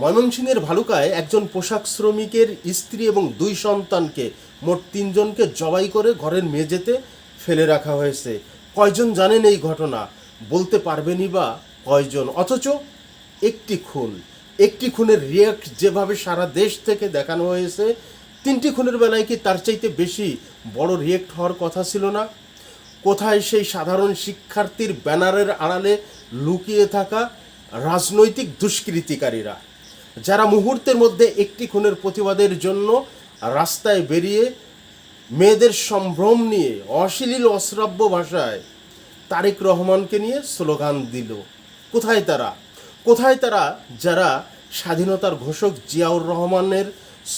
ময়মনসিংহের ভালুকায় একজন পোশাক শ্রমিকের স্ত্রী এবং দুই সন্তানকে মোট তিনজনকে জবাই করে ঘরের মেঝেতে ফেলে রাখা হয়েছে। কয়জন জানেন এই ঘটনা? বলতে পারবেনই বা কয়জন? অথচ একটি খুন। একটি খুনের রিয়াক্ট যেভাবে সারা দেশ থেকে দেখানো হয়েছে, তিনটি খুনের বেলায় কি তার চাইতে বেশি বড় রিয়েক্ট হওয়ার কথা ছিল না? কোথায় সেই সাধারণ শিক্ষার্থীর ব্যানারের আড়ালে লুকিয়ে থাকা রাজনৈতিক দুষ্কৃতিকারীরা? যারা মুহূর্তের মধ্যে একটি খুনের প্রতিবাদের জন্য রাস্তায় বেরিয়ে মেয়েদের সম্ভ্রম নিয়ে অশ্লীল, অশ্রাব্য ভাষায় তারেক রহমানকে নিয়ে স্লোগান দিল। কোথায় তারা? কোথায় তারা? যারা স্বাধীনতার ঘোষক জিয়াউর রহমানের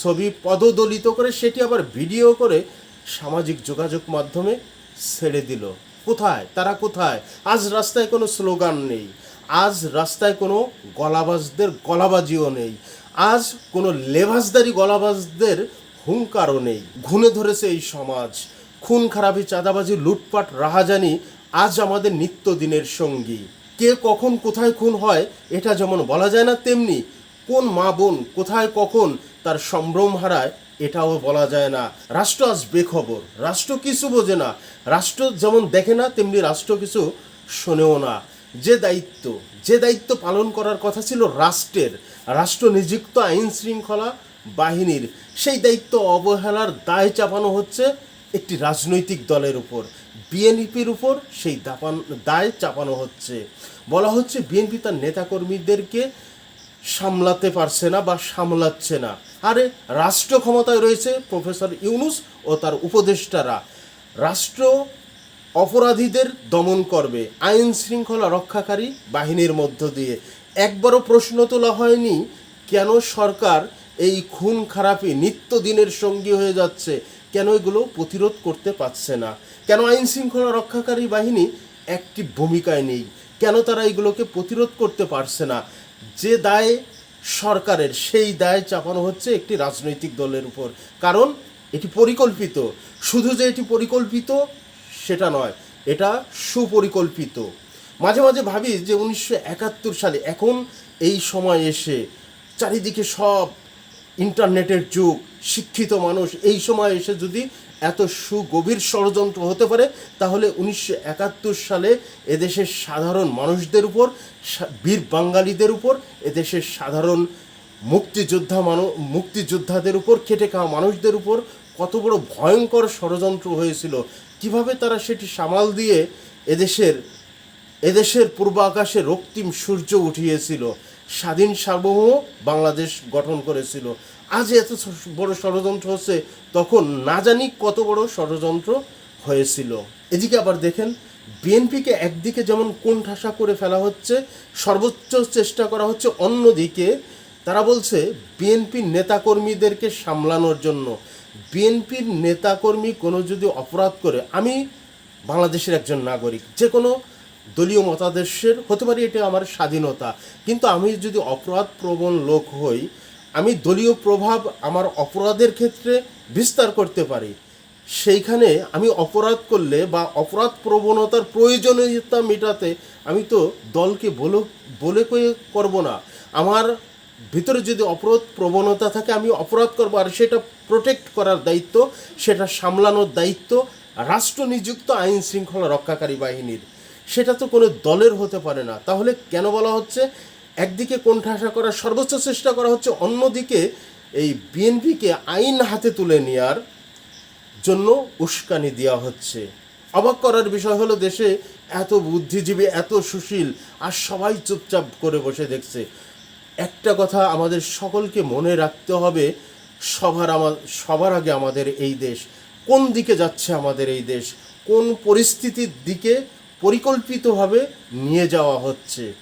ছবি পদদলিত করে সেটি আবার ভিডিও করে সামাজিক যোগাযোগ মাধ্যমে ছেড়ে দিল। কোথায়? তারা কোথায়? আজ রাস্তায় কোনো স্লোগান নেই। আজ রাস্তায় কোনো গলাবাজদের গলাবাজিও নেই। আজ কোনো লেবাসদারি গলাবাজদের হুঙ্কারও নেই। ঘুণে ধরেছে এই সমাজ। খুন খারাপি চাঁদাবাজি লুটপাট রাহাজানি আজ আমাদের নিত্যদিনের সঙ্গী। কে কখন কোথায় খুন হয় এটা যেমন বলা যায় না তেমনি কোন মা বোন কোথায় কখন তার সম্ভ্রম হারায় এটাও বলা যায় না। রাষ্ট্র আজ বেখবর। রাষ্ট্র কিছু বোঝে না। রাষ্ট্র যেমন দেখে না, তেমনি রাষ্ট্র কিছু শোনেও না। যে দায়িত্ব যে দায়িত্ব পালন করার কথা ছিল রাষ্ট্রের, রাষ্ট্র নিযুক্ত আইন শৃঙ্খলা বাহিনীর। সেই দায়িত্ব অবহেলার দায় চাপানো হচ্ছে একটি রাজনৈতিক দলের উপর। বিএনপির উপর সেই দাপান, দায় চাপানো হচ্ছে। বলা হচ্ছে বিএনপি তার নেতাকর্মীদেরকে সামলাতে পারছে না বা সামলাচ্ছে না। আরে, রাষ্ট্র ক্ষমতায় রয়েছে প্রফেসর ইউনুস ও তার উপদেষ্টারা। রাষ্ট্র অপরাধীদের দমন করবে। আইন শৃঙ্খলা রক্ষাকারী বাহিনীর মধ্য দিয়ে। একবারও প্রশ্ন তোলা হয়নি কেন সরকার এই খুন খারাপি নিত্যদিনের সঙ্গী হয়ে যাচ্ছে? কেন এগুলো প্রতিরোধ করতে পারছে না? কেন আইন শৃঙ্খলা রক্ষাকারী বাহিনী একটি ভূমিকায় নেই? কেন তারা এগুলোকে প্রতিরোধ করতে পারছে না? যে দায় সরকারের, সেই দায় চাপানো হচ্ছে একটি রাজনৈতিক দলের উপর। কারণ এটি পরিকল্পিত। শুধু যে এটি পরিকল্পিত সেটা নয়, এটা সুপরিকল্পিত। মাঝে মাঝে ভাবি যে উনিশশো একাত্তর সালে, এখন এই সময় এসে চারিদিকে সব ইন্টারনেটের যুগ, শিক্ষিত মানুষ, এই সময় এসে যদি এত সুগভীর ষড়যন্ত্র হতে পারে, তাহলে উনিশশো একাত্তর সালে এদেশের সাধারণ মানুষদের উপর বীর বাঙালিদের উপর, এদেশের সাধারণ মুক্তিযোদ্ধা মানুষ মুক্তিযোদ্ধাদের উপর, খেটে খাওয়া মানুষদের উপর কত বড় ভয়ঙ্কর ষড়যন্ত্র হয়েছিল। কীভাবে তারা সেটি সামাল দিয়ে এদেশের এদেশের পূর্ব আকাশে রক্তিম সূর্য উঠিয়েছিল, স্বাধীন সার্বভৌম বাংলাদেশ গঠন করেছিল। আজ এত বড় ষড়যন্ত্র হচ্ছে, তখন না জানি কত বড় ষড়যন্ত্র হয়েছিল। এদিকে আবার দেখেন, বিএনপিকে একদিকে যেমন কোণঠাসা করে ফেলা হচ্ছে, সর্বোচ্চ চেষ্টা করা হচ্ছে অন্যদিকে তারা বলছে বিএনপির নেতাকর্মীদেরকে সামলানোর জন্য বিএনপির নেতাকর্মী কোনো যদি অপরাধ করে, আমি বাংলাদেশের একজন নাগরিক, যে কোনো দলীয় মতাদর্শের, হতে পারে এটা আমার স্বাধীনতা, কিন্তু আমি যদি অপরাধ প্রবণ লোক হই, আমি দলীয় প্রভাব আমার অপরাধের ক্ষেত্রে বিস্তার করতে পারি। সেইখানে আমি অপরাধ করলে বা অপরাধ প্রবণতার প্রয়োজনীয়তা মেটাতে আমি তো দলকে বলে বলে কয়ে করব না। আমার ভিতরে যদি অপরাধ প্রবণতা থাকে, আমি অপরাধ করব। আর সেটা প্রোটেক্ট করার দায়িত্ব, সেটা সামলানোর দায়িত্ব রাষ্ট্র নিযুক্ত আইন শৃঙ্খলা রক্ষাকারী বাহিনীর। সেটা তো কোনো দলের হতে পারে না। তাহলে কেন বলা হচ্ছে একদিকে কোণঠাসা করার সর্বোচ্চ চেষ্টা করা হচ্ছে অন্যদিকে এই বিএনপিকে আইন হাতে তুলে নেওয়ার জন্য উস্কানি দেওয়া হচ্ছে। অবাক করার বিষয় হলো দেশে এত বুদ্ধিজীবী, এত সুশীল, আর সবাই চুপচাপ করে বসে দেখছে। একটা কথা আমাদের সকলকে মনে রাখতে হবে সবার আমার সবার আগে আমাদের এই দেশ, কোন দিকে যাচ্ছে আমাদের এই দেশ, কোন পরিস্থিতির দিকে পরিকল্পিতভাবে নিয়ে যাওয়া হচ্ছে।